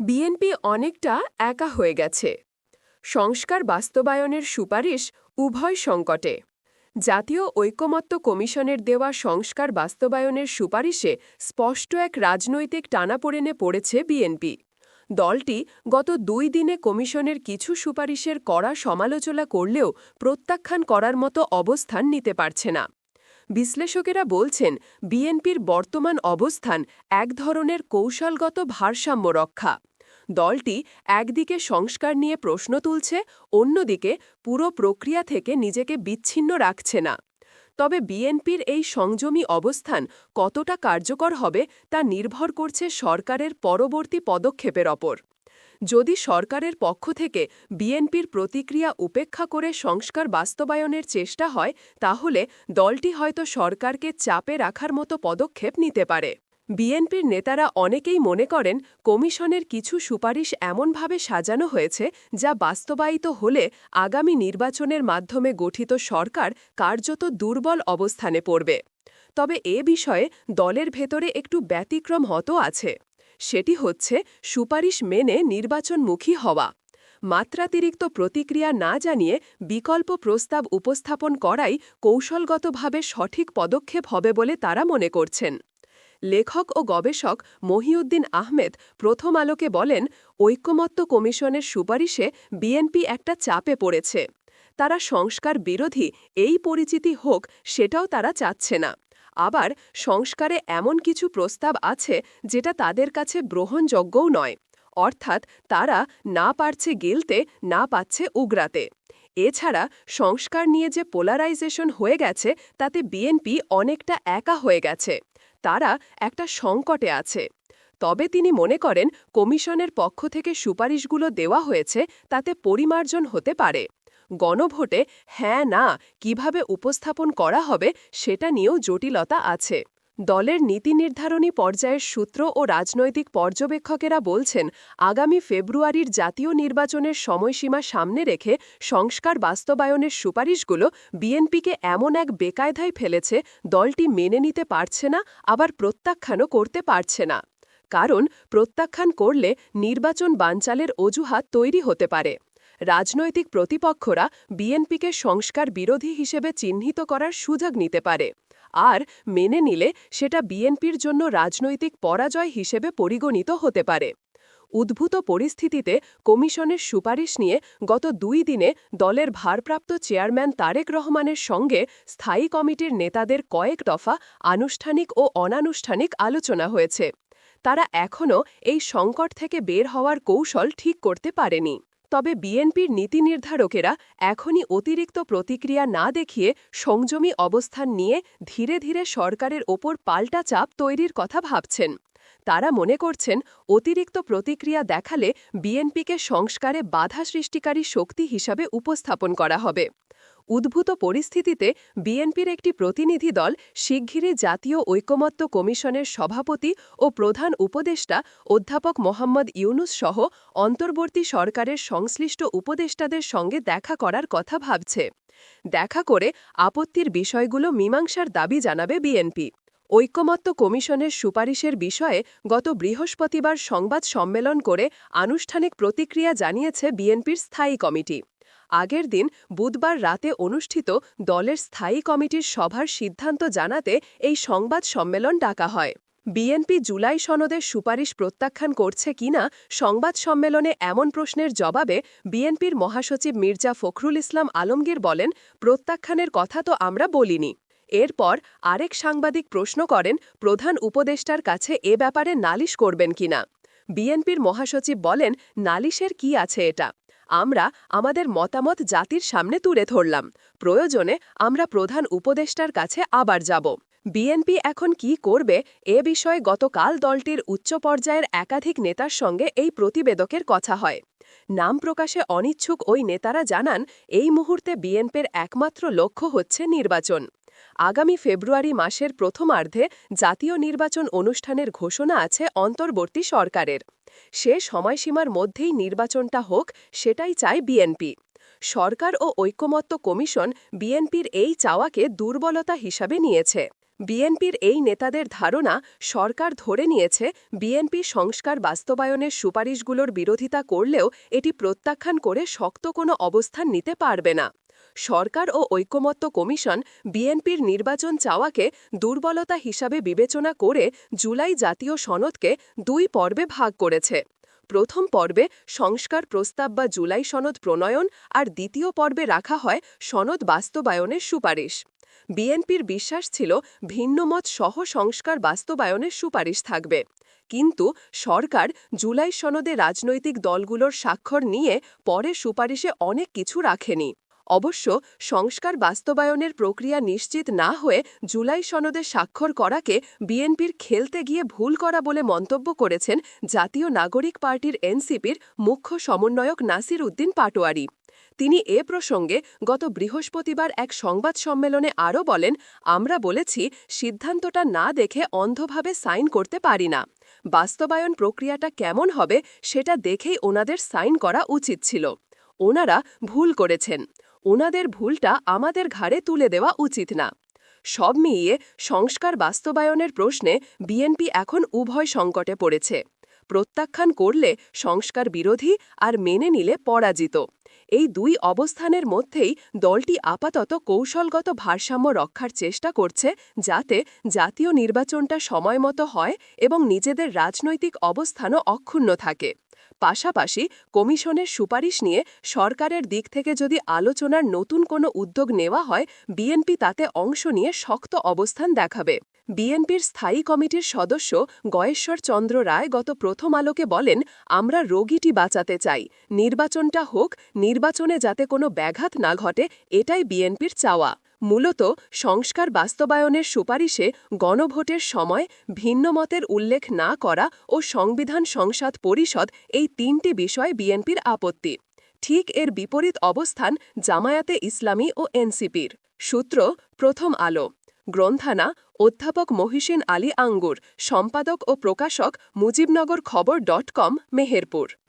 BNP অনেকটা একা হয়ে গেছে। সংস্কার বাস্তবায়নের সুপারিশ উভয় সংকটে। জাতীয় ঐকমত্য কমিশনের দেওয়া সংস্কার বাস্তবায়নের সুপারিশে স্পষ্ট এক রাজনৈতিক টানাপোড়েনে পড়েছে বিএনপি। দলটি গত দুই দিনে কমিশনের কিছু সুপারিশের কড়া সমালোচনা করলেও প্রত্যাখ্যান করার মতো অবস্থান নিতে পারছে না। বিশ্লেষকেরা বলছেন, বিএনপির বর্তমান অবস্থান এক ধরনের কৌশলগত ভারসাম্য রক্ষা। দলটি একদিকে সংস্কার নিয়ে প্রশ্ন তুলছে, অন্যদিকে পুরো প্রক্রিয়া থেকে নিজেকে বিচ্ছিন্ন রাখছে না। তবে বিএনপির এই সংযমী অবস্থান কতটা কার্যকর হবে তা নির্ভর করছে সরকারের পরবর্তী পদক্ষেপের ওপর। যদি সরকারের পক্ষ থেকে বিএনপির প্রতিক্রিয়া উপেক্ষা করে সংস্কার বাস্তবায়নের চেষ্টা হয়, তাহলে দলটি হয়তো সরকারকে চাপে রাখার মতো পদক্ষেপ নিতে পারে। বিএনপির নেতারা অনেকেই মনে করেন, কমিশনের কিছু সুপারিশ এমনভাবে সাজানো হয়েছে, যা বাস্তবায়িত হলে আগামী নির্বাচনের মাধ্যমে গঠিত সরকার কার্যত দুর্বল অবস্থানে পড়বে। তবে এ বিষয়ে দলের ভেতরে একটু ব্যতিক্রম হতো আছে। সেটি হচ্ছে সুপারিশ মেনে নির্বাচনমুখী হওয়া। মাত্রাতিরিক্ত প্রতিক্রিয়া না জানিয়ে বিকল্প প্রস্তাব উপস্থাপন করাই কৌশলগতভাবে সঠিক পদক্ষেপ হবে বলে তারা মনে করছেন। লেখক ও গবেষক মহিউদ্দিন আহমেদ প্রথম আলোকে বলেন ঐক্যমত্য কমিশনের সুপারিশে বিএনপি একটা চাপে পড়েছে। তারা সংস্কার বিরোধী, এই পরিচিতি হোক, সেটাও তারা চাচ্ছে না। আবার সংস্কারে এমন কিছু প্রস্তাব আছে যেটা তাদের কাছে গ্রহণযোগ্যও নয়। অর্থাৎ তারা না পারছে গেলতে, না পাচ্ছে উগরাতে। এছাড়া সংস্কার নিয়ে যে পোলারাইজেশন হয়ে গেছে, তাতে বিএনপি অনেকটা একা হয়ে গেছে। তারা একটা সংকটে আছে। তবে তিনি মনে করেন, কমিশনের পক্ষ থেকে সুপারিশগুলো দেওয়া হয়েছে, তাতে পরিমার্জন হতে পারে। গণভোটে হ্যাঁ না কীভাবে উপস্থাপন করা হবে সেটা নিয়েও জটিলতা আছে। দলের নীতি নির্ধারণী পর্যায়ের সূত্র ও রাজনৈতিক পর্যবেক্ষকেরা বলছেন, আগামী ফেব্রুয়ারির জাতীয় নির্বাচনের সময়সীমা সামনে রেখে সংস্কার বাস্তবায়নের সুপারিশগুলো বিএনপিকে এমন এক বেকায়দায় ফেলেছে, দলটি মেনে নিতে পারছে না, আবার প্রত্যাখ্যানও করতে পারছে না। কারণ, প্রত্যাখ্যান করলে নির্বাচন বানচালের অজুহাত তৈরি হতে পারে। রাজনৈতিক প্রতিপক্ষরা বিএনপিকে সংস্কার বিরোধী হিসেবে চিহ্নিত করার সুযোগ নিতে পারে, আর মেনে নিলে সেটা বিএনপির জন্য রাজনৈতিক পরাজয় হিসেবে পরিগণিত হতে পারে। উদ্ভূত পরিস্থিতিতে কমিশনের সুপারিশ নিয়ে গত দুই দিনে দলের ভারপ্রাপ্ত চেয়ারম্যান তারেক রহমানের সঙ্গে স্থায়ী কমিটির নেতাদের কয়েক দফা আনুষ্ঠানিক ও অনানুষ্ঠানিক আলোচনা হয়েছে। তারা এখনও এই সংকট থেকে বের হওয়ার কৌশল ঠিক করতে পারেনি। তবে বিএনপির নীতি নির্ধারকেরা এখনই অতিরিক্ত প্রতিক্রিয়া না দেখিয়ে সংযমী অবস্থান নিয়ে ধীরে ধীরে সরকারের ওপর পাল্টা চাপ তৈরির কথা ভাবছেন। তারা মনে করছেন, অতিরিক্ত প্রতিক্রিয়া দেখালে বিএনপিকে সংস্কারে বাধা সৃষ্টিকারী শক্তি হিসাবে উপস্থাপন করা হবে। উদ্ভূত পরিস্থিতিতে বিএনপির একটি প্রতিনিধি দল শিগগিরই জাতীয় ঐকমত্য কমিশনের সভাপতি ও প্রধান উপদেষ্টা অধ্যাপক মোহাম্মদ ইউনুস সহ অন্তর্বর্তী সরকারের সংশ্লিষ্ট উপদেষ্টাদের সঙ্গে দেখা করার কথা ভাবছে। দেখা করে আপত্তির বিষয়গুলো মীমাংসার দাবি জানাবে বিএনপি। ঐকমত্য কমিশনের সুপারিশের বিষয়ে গত বৃহস্পতিবার সংবাদ সম্মেলন করে আনুষ্ঠানিক প্রতিক্রিয়া জানিয়েছে বিএনপির স্থায়ী কমিটি। আগের দিন বুধবার রাতে অনুষ্ঠিত দলের স্থায়ী কমিটির সভার সিদ্ধান্ত জানাতে এই সংবাদ সম্মেলন ডাকা হয়। বিএনপি জুলাই সনদের সুপারিশ প্রত্যাখ্যান করছে কিনা সংবাদ সম্মেলনে এমন প্রশ্নের জবাবে বিএনপির মহাসচিব মির্জা ফখরুল ইসলাম আলমগীর বলেন, প্রত্যাখ্যানের কথা তো আমরা বলিনি। এরপর আরেক সাংবাদিক প্রশ্ন করেন, প্রধান উপদেষ্টার কাছে এ ব্যাপারে নালিশ করবেন কিনা বিএনপির মহাসচিব বলেন, নালিশের কি আছে এটা? আমরা আমাদের মতামত জাতির সামনে তুলে ধরলাম। প্রয়োজনে আমরা প্রধান উপদেষ্টার কাছে আবার যাব। বিএনপি এখন কি করবে এ বিষয়ে গতকাল দলটির উচ্চ পর্যায়ের একাধিক নেতার সঙ্গে এই প্রতিবেদকের কথা হয়। নাম প্রকাশে অনিচ্ছুক ওই নেতারা জানান, এই মুহূর্তে বিএনপির একমাত্র লক্ষ্য হচ্ছে নির্বাচন। আগামী ফেব্রুয়ারি মাসের প্রথমার্ধে জাতীয় নির্বাচন অনুষ্ঠানের ঘোষণা আছে অন্তর্বর্তী সরকারের। সে সময়সীমার মধ্যেই নির্বাচনটা হোক, সেটাই চায় বিএনপি। সরকার ও ঐক্যমত্য কমিশন বিএনপির এই চাওয়াকে দুর্বলতা হিসাবে নিয়েছে। বিএনপির এই নেতাদের ধারণা, সরকার ধরে নিয়েছে বিএনপি সংস্কার বাস্তবায়নের সুপারিশগুলোর বিরোধিতা করলেও এটি প্রত্যাখ্যান করে শক্ত কোনো অবস্থান নিতে পারবে না। সরকার ও ঐকমত্য কমিশন বিএনপির নির্বাচন চাওয়াকে দুর্বলতা হিসাবে বিবেচনা করে জুলাই জাতীয় সনদকে দুই পর্বে ভাগ করেছে। প্রথম পর্বে সংস্কার প্রস্তাব বা জুলাই সনদ প্রণয়ন আর দ্বিতীয় পর্বে রাখা হয় সনদ বাস্তবায়নের সুপারিশ। বিএনপির বিশ্বাস ছিল ভিন্নমত সহ সংস্কার বাস্তবায়নের সুপারিশ থাকবে। কিন্তু সরকার জুলাই সনদে রাজনৈতিক দলগুলোর স্বাক্ষর নিয়ে পরে সুপারিশে অনেক কিছু রাখেনি। অবশ্য সংস্কার বাস্তবায়নের প্রক্রিয়া নিশ্চিত না হয়ে জুলাই সনদে স্বাক্ষর করাকে বিএনপির খেলতে গিয়ে ভুল করা বলে মন্তব্য করেছেন জাতীয় নাগরিক পার্টির এনসিপির মুখ্য সমন্বয়ক নাসির উদ্দিন পাটোয়ারি। তিনি এ প্রসঙ্গে গত বৃহস্পতিবার এক সংবাদ সম্মেলনে আরও বলেন, আমরা বলেছি, সিদ্ধান্তটা না দেখে অন্ধভাবে সাইন করতে পারি না। বাস্তবায়ন প্রক্রিয়াটা কেমন হবে সেটা দেখেই ওনাদের সাইন করা উচিত ছিল। ওনারা ভুল করেছেন। ওনাদের ভুলটা আমাদের ঘাড়ে তুলে দেওয়া উচিত না। সব মিলিয়ে সংস্কার বাস্তবায়নের প্রশ্নে বিএনপি এখন উভয় সংকটে পড়েছে। প্রত্যাখ্যান করলে সংস্কার বিরোধী আর মেনে নিলে পরাজিত। এই দুই অবস্থানের মধ্যেই দলটি আপাতত কৌশলগত ভারসাম্য রক্ষার চেষ্টা করছে যাতে জাতীয় নির্বাচনটা সময়মতো হয় এবং নিজেদের রাজনৈতিক অবস্থানও অক্ষুণ্ণ থাকে। পাশাপাশি কমিশনের সুপারিশ নিয়ে সরকারের দিক থেকে যদি আলোচনার নতুন কোনো উদ্যোগ নেওয়া হয়, বিএনপি তাতে অংশ নিয়ে শক্ত অবস্থান দেখাবে। বিএনপির স্থায়ী কমিটির সদস্য গয়েশ্বর চন্দ্র রায় গত প্রথম আলোকে বলেন, আমরা রোগীটি বাঁচাতে চাই। নির্বাচনটা হোক, নির্বাচনে যাতে কোনো ব্যাঘাত না ঘটে, এটাই বিএনপির চাওয়া। মূলত সংস্কার বাস্তবায়নের সুপারিশে গণভোটের সময় ভিন্নমতের উল্লেখ না করা ও সংবিধান সংসদ পরিষদ এই তিনটি বিষয় বিএনপির আপত্তি। ঠিক এর বিপরীত অবস্থান জামায়াতে ইসলামী ও এনসিপির। সূত্র, প্রথম আলো। গ্রন্থানা, অধ্যাপক মহিসিন আলী আঙ্গুর, সম্পাদক ও প্রকাশক মুজিবনগর খবর ডট কম, মেহেরপুর।